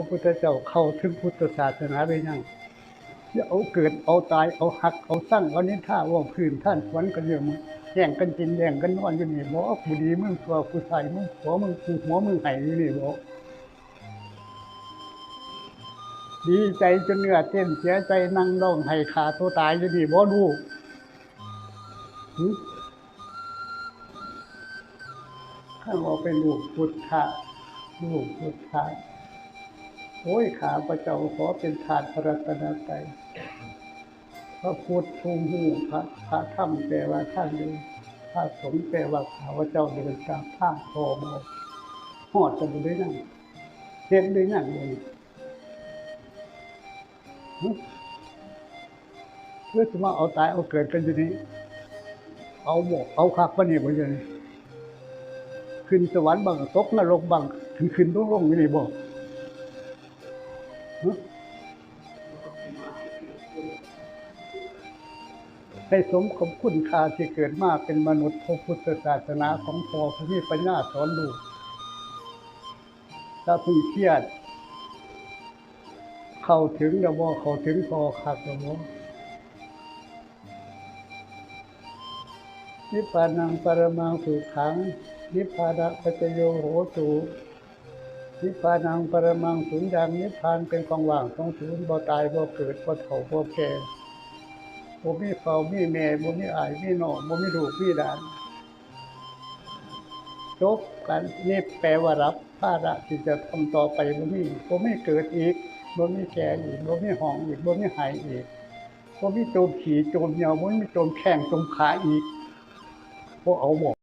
ระพุทธเจ้าเข้าถึงพุทธศาสนาได้ยังอย่าเอาเกิดเอาตายเอาหักเอาสร้างเอานิท่าว่าพื้นท่านสวรรค์กันเรื่องมึงแย่งกันกินแย่งกันนอนอยู่นี่บอกกูดีมึงตัวกูใส่มึงหัวมึงกูหัวมึงไห้อยู่นี่บอกดีใจจนเหนื่อเต้นเสียใจนั่งร้องไห้ขาตัวตายอยู่นี่บ่ดูข้าบอกเป็นลูกพุทธะลูกพุทธะ โอ้ยขาพระเจ้าขอเป็นทาสพระรัตนตรัยพระพุทธภูมหูพระพระธรรมแปลว่าท่านเดินพระสงฆ์แปลว่าข้าพระเจ้าเดินตามทางพอมอหอดจะได้นั่งเห็นได้นั่งเลยเพื่อจะมาเอาตายเอาเกิดกันอยู่นี้ เอาหมกเอาคักปะเนี่ยบ่อยู่นี่ขึ้นสวรรค์บังตกนรกบังขึ้นขึ้นลงลงอยู่นี่บ่ ให้สมกับคุณค่าที่เกิดมาเป็นมนุษย์พระพุทธศาสนาของพ่อผู้มีปัญญาสอนลูกถ้าพึ่งเครียด เข้าถึงระบอเข้าถึงพอคักระบอนิพพานังปรมังสุขัง นิพพานะปัจจโยโหตุ นิพพานังปรมังสุญญ์นิพพานเป็นกองว่างของศูนย์บ่ตายบ่เกิดบ่เฒ่าบ่แก่บ่มีเฝ้ามีแม่บ่มีอายมีน้อบ่มีลูกมีหลานจบกันนี่แปลว่ารับภาระที่จะทำต่อไปบ่มีบ่มีเกิดอีกบ่มีแก่อีกบ่มีห้องอีกบ่มีหายอีกบ่มีโจมขี่โจมเหนียวบ่มีโจมแข้งโจมขาอีกบ่เอาบ่